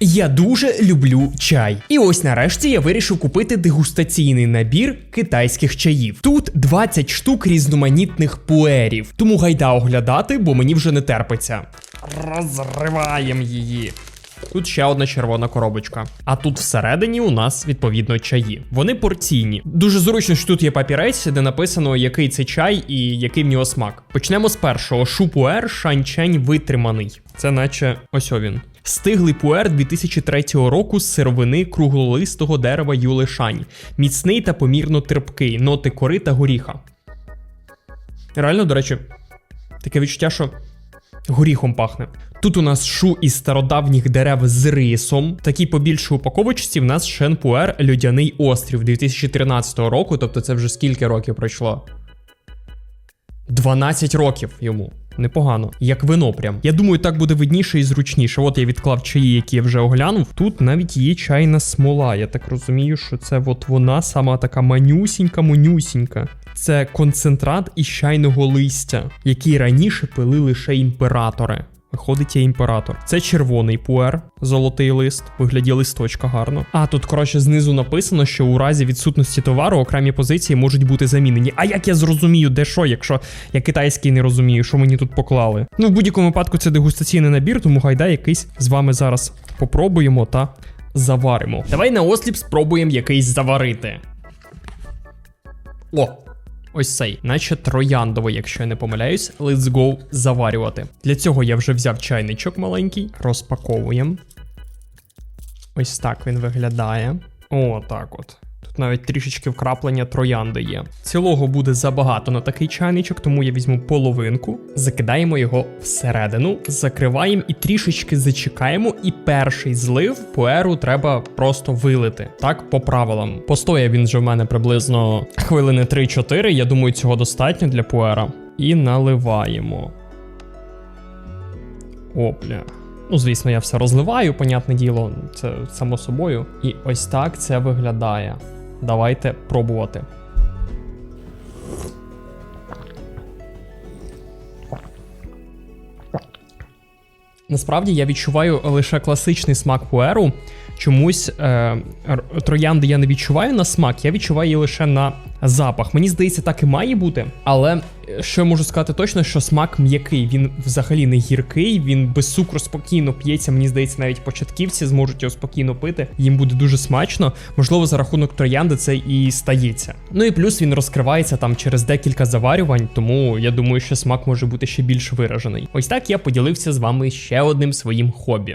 Я дуже люблю чай. І ось нарешті я вирішив купити дегустаційний набір китайських чаїв. Тут 20 штук різноманітних пуерів. Тому гайда оглядати, бо мені вже не терпиться. Розриваємо її. Тут ще одна червона коробочка. А тут всередині у нас відповідно чаї. Вони порційні. Дуже зручно, що тут є папірець, де написано, який це чай і який в нього смак. Почнемо з першого. Шупуер шанчень витриманий. Це наче ось він. Стиглий пуер 2003 року з сировини круглолистого дерева юлишань. Міцний та помірно терпкий, ноти кори та горіха. Реально, до речі, таке відчуття, що горіхом пахне. Тут у нас шу із стародавніх дерев з рисом. Такій побільшій упаковочці в нас Шенпуер Льодяний острів 2013 року, тобто це вже скільки років пройшло? 12 років йому. Непогано, як вино прям. Я думаю, так буде видніше і зручніше. От я відклав чаї, які я вже оглянув. Тут навіть є чайна смола. Я так розумію, що це от вона сама така манюсінька, манюсінька. Це концентрат із чайного листя, який раніше пили лише імператори. Виходить, імператор. Це червоний пуер, золотий лист, вигляді листочка гарно. А тут, коротше, знизу написано, що у разі відсутності товару окремі позиції можуть бути замінені. А як я зрозумію, де що, якщо я китайський не розумію, що мені тут поклали? Ну, в будь-якому випадку це дегустаційний набір, тому гайда якийсь з вами зараз попробуємо та заваримо. Давай на осліп спробуємо якийсь заварити. О! Ось цей, наче трояндовий, якщо я не помиляюсь. Let's go заварювати. Для цього я вже взяв чайничок маленький, розпаковуємо. Ось так він виглядає. О, так от. Навіть трішечки вкраплення троянди є. Цілого буде забагато на такий чайничок, тому я візьму половинку, закидаємо його всередину, закриваємо і трішечки зачекаємо. І перший злив пуеру треба просто вилити. Так, по правилам. Постояв він вже в мене приблизно хвилини 3-4. Я думаю, цього достатньо для пуера. І наливаємо. Опля. Ну, звісно, я все розливаю, понятне діло, це само собою. І ось так це виглядає. Давайте пробувати. Насправді я відчуваю лише класичний смак пуеру. Чомусь е, троянди я не відчуваю на смак, я відчуваю її лише на запах. Мені здається, так і має бути. Але е, що я можу сказати точно, що смак м'який, він взагалі не гіркий, він без цукру спокійно п'ється. Мені здається, навіть початківці зможуть його спокійно пити. Їм буде дуже смачно. Можливо, за рахунок троянди це і стається. Ну і плюс він розкривається там через декілька заварювань, тому я думаю, що смак може бути ще більш виражений. Ось так я поділився з вами ще одним своїм хобі.